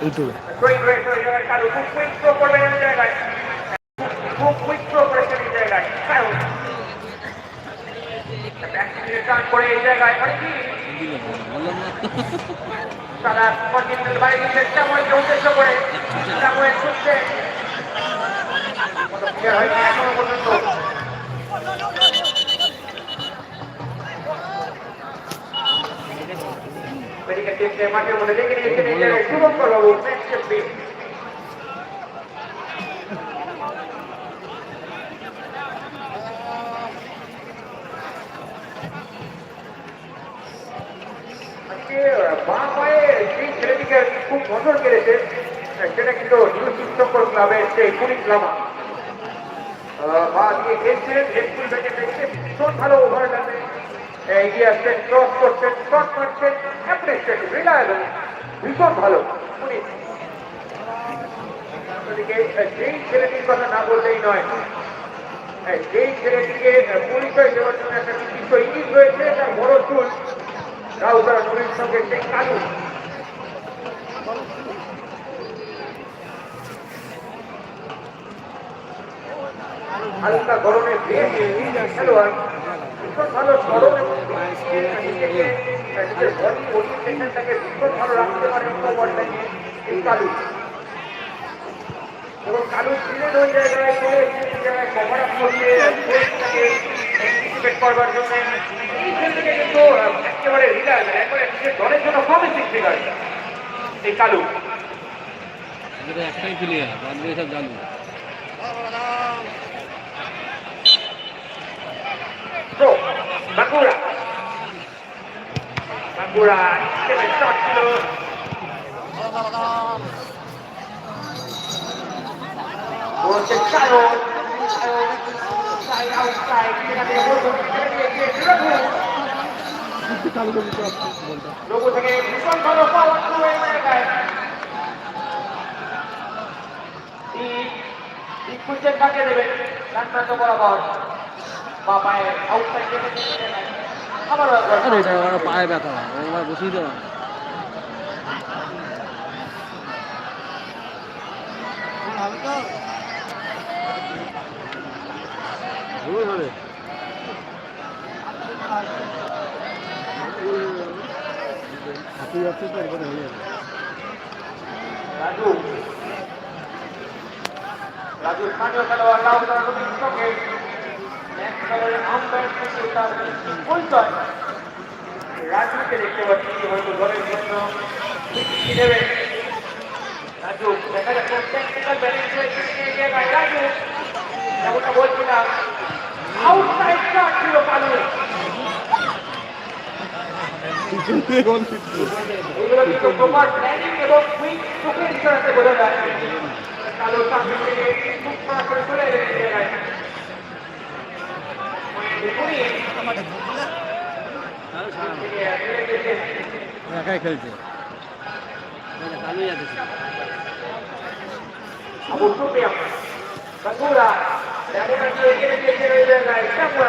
ইউটিউবে করে তারা কন্টিনেন্টাল বাইরে চেষ্টা করেছে উদ্দেশ্য করে সামনে ছুটছে এখনও পর্যন্ত টিমকে মাঠের মধ্যে ডেকে নিয়েছেন এই জায়গায় শুভঙ্কর বাবু এমপি আজকে বাঁ পায়ে ছেলেটিকে খুব নজর কেড়েছে সেটা কিন্তু নিউ শিক্ষক ক্লাবের সেই কুড়ি ক্লাবা বা দিয়ে খেলছিলেন ভীষণ ভালো ওভার এগিয়ে আসছেন ক্রস করছেন শট মারছেন অ্যাপ্রিসিয়েট রিলায়েবল ভীষণ ভালো। উনি যেই ছেলেটির কথা না বললেই নয়। যেই ছেলেটিকে পরিচয় দেওয়ার জন্য একটা নির্দিষ্ট ইনিংস রয়েছে তার বড় চুল রাউতারা নবীর সঙ্গে সেই কালু। হালকা গরমে খেলোয়াড়। ভীষণ ভালো গরম নিজেকে ভীষণ ভালো রাখতে পারে বলটা নিয়ে এই কালু এবং কালু ছিলেন ওই জায়গায় চলে এসেছেন জায়গায় কভার আপ করতে অ্যান্টিসিপেট করবার জন্য এই থেকে কিন্তু একেবারে রিলায়েবল একবারে নিজের দলের জন্য প্রমিসিং ফিগার এই কালু একটাই প্লেয়ার বাদ দিয়ে সব জানব Pro, Bakura, হিসেবে শট ছিল বলছে বলছে লোগো থেকে ভীষণ ভালো থ্রু এই জায়গায় কাকে দেবেন প্রান্ত বরাবর বা পায়ে আউটসাইড আরে এটা আমার পায়ে ব্যথা ওবার বসিয়ে দেওয়া হাতি যাচ্ছে তো হয়ে যাবে রাজু রাজু খেলোয়াড় এক খেলোয়াড়ের আম্পায়ার থেকে তার পরিচয় রাজুকে দেখতে পাচ্ছি, হয়তো দলের জন্য কি নেবে? রাজু, দেখা যাচ্ছে টেকনিক্যাল ব্যালেন্স জায়গায় রাজু যেমনটা বলছিলাম আউটসাইড শট ছিল কালু। এগুলো কিন্তু প্রপার প্ল্যানিং এবং কুইক চোখের ইশারাতে বোঝা যায়। কালো সামনে থেকে খুব করে চলে এলেন এই জায়গায় দেখুনই একাই খেলছে কালুই যাচ্ছে আবু সুফিয়ান বাঙ্গুরা যেমন কি এগিয়ে দিয়েছেন এই জায়গায় সামরা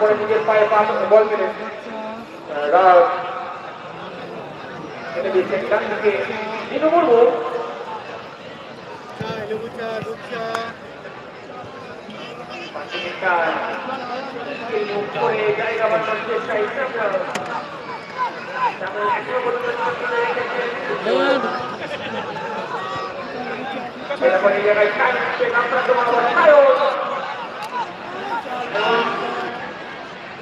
করে নিজের পায়ে পা বল মেরে রাজ এটা দিয়েছেন ডান দিকে দিনু মুর্মু। জায়গায়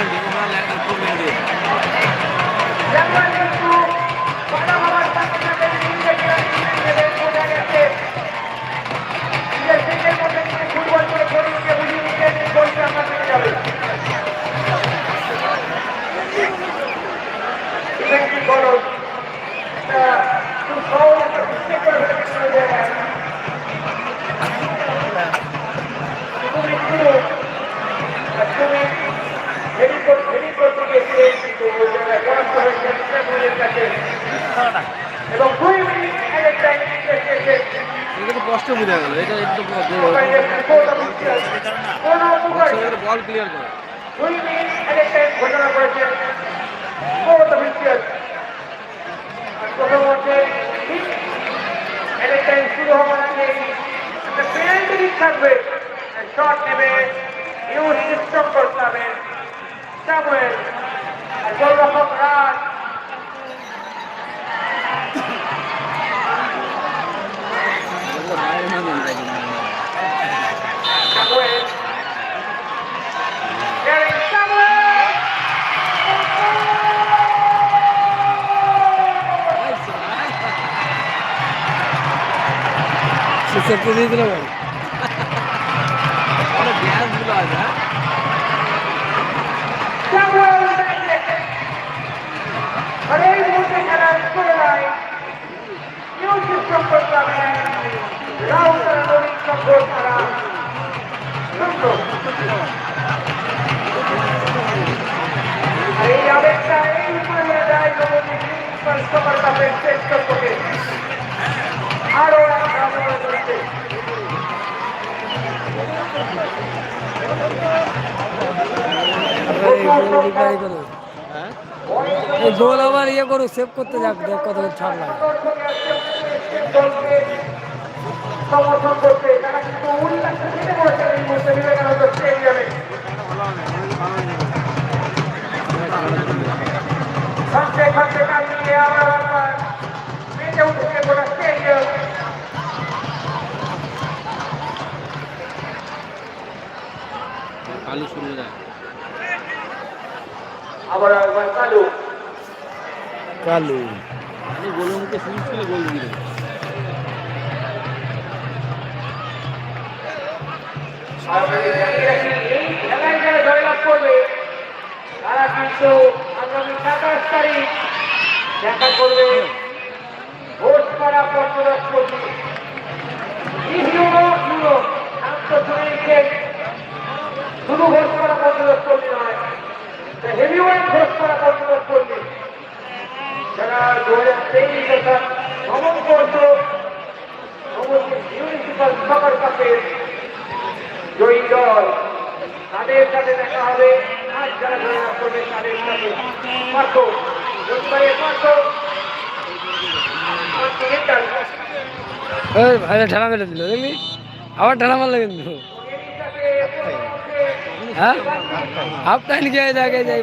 చూడండి విమానాలు ఎంత ఉంటుంది কষ্ট বোঝা গেল, এটা একটু বল ক্লিয়ার করে ঘোষণা করেছেন শুরু হওয়ার আগে একটা penalty থাকবে শট নেবে ইউজ সিস্টেম করতে হবে সামুয়েল গোলরক্ষক রাজ చెప్పు এই গোল আবার ইয়ে করো সেভ করতে যাক দেখ কত ছাড় লাগে সমর্থন করতে তারা কিন্তু উল্লাস করবে তারা কিন্তু আগামী সাতাশ তারিখ দেখা করবে। জয়ী দল। তাদের সাথে দেখা হবে। আজ যারা জয়লাভ করবে তাদের সাথে পার্থ। রবিবারে পার্থ। ঠেলা মেরে দিল দেখলি? আবার ঠেলা মারলে কিন্তু। হ্যাঁ? হাফ টাইম গিয়ে দেখে যাই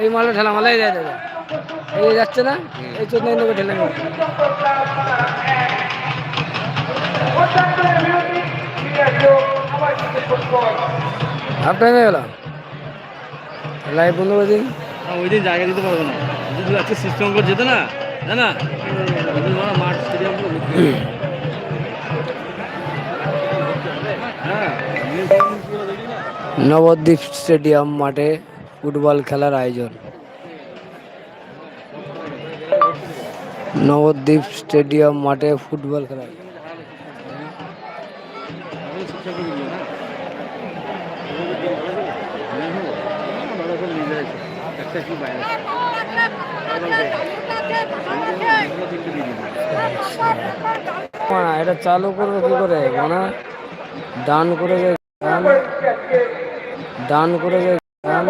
এই মালে ঠেলা মালাই যায় দাদা এই যাচ্ছে না? এই চোদ্দ ঠেলে মেরে হয়ে লাইভ বন্ধ করে দিন। ওই দিন জায়গা দিতে পারব না। যদি আজকে সিস্টেম করে যেত না? ওই মাঠ স্টেডিয়াম হয়ে। হ্যাঁ। না নবদ্বীপ স্টেডিয়াম মাঠে ফুটবল খেলার আয়োজন। নবদ্বীপ স্টেডিয়াম মাঠে ফুটবল খেলা আমি শিক্ষা করে দিল না একটা কি বাইরে না, এটা চালু করবে কি করে? মানে ডান করে যে ডান ডান করে যে ডান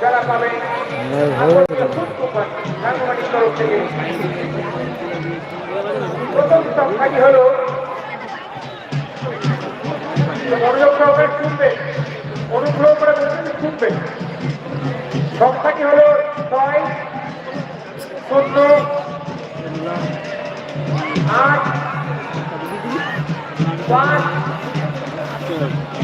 যারা পাবে এই গেল। রাঙ্গমাটির তরফ থেকে প্রথম সংখ্যাটি হলো। মনোযোগ সহকারে শুনবে Lord.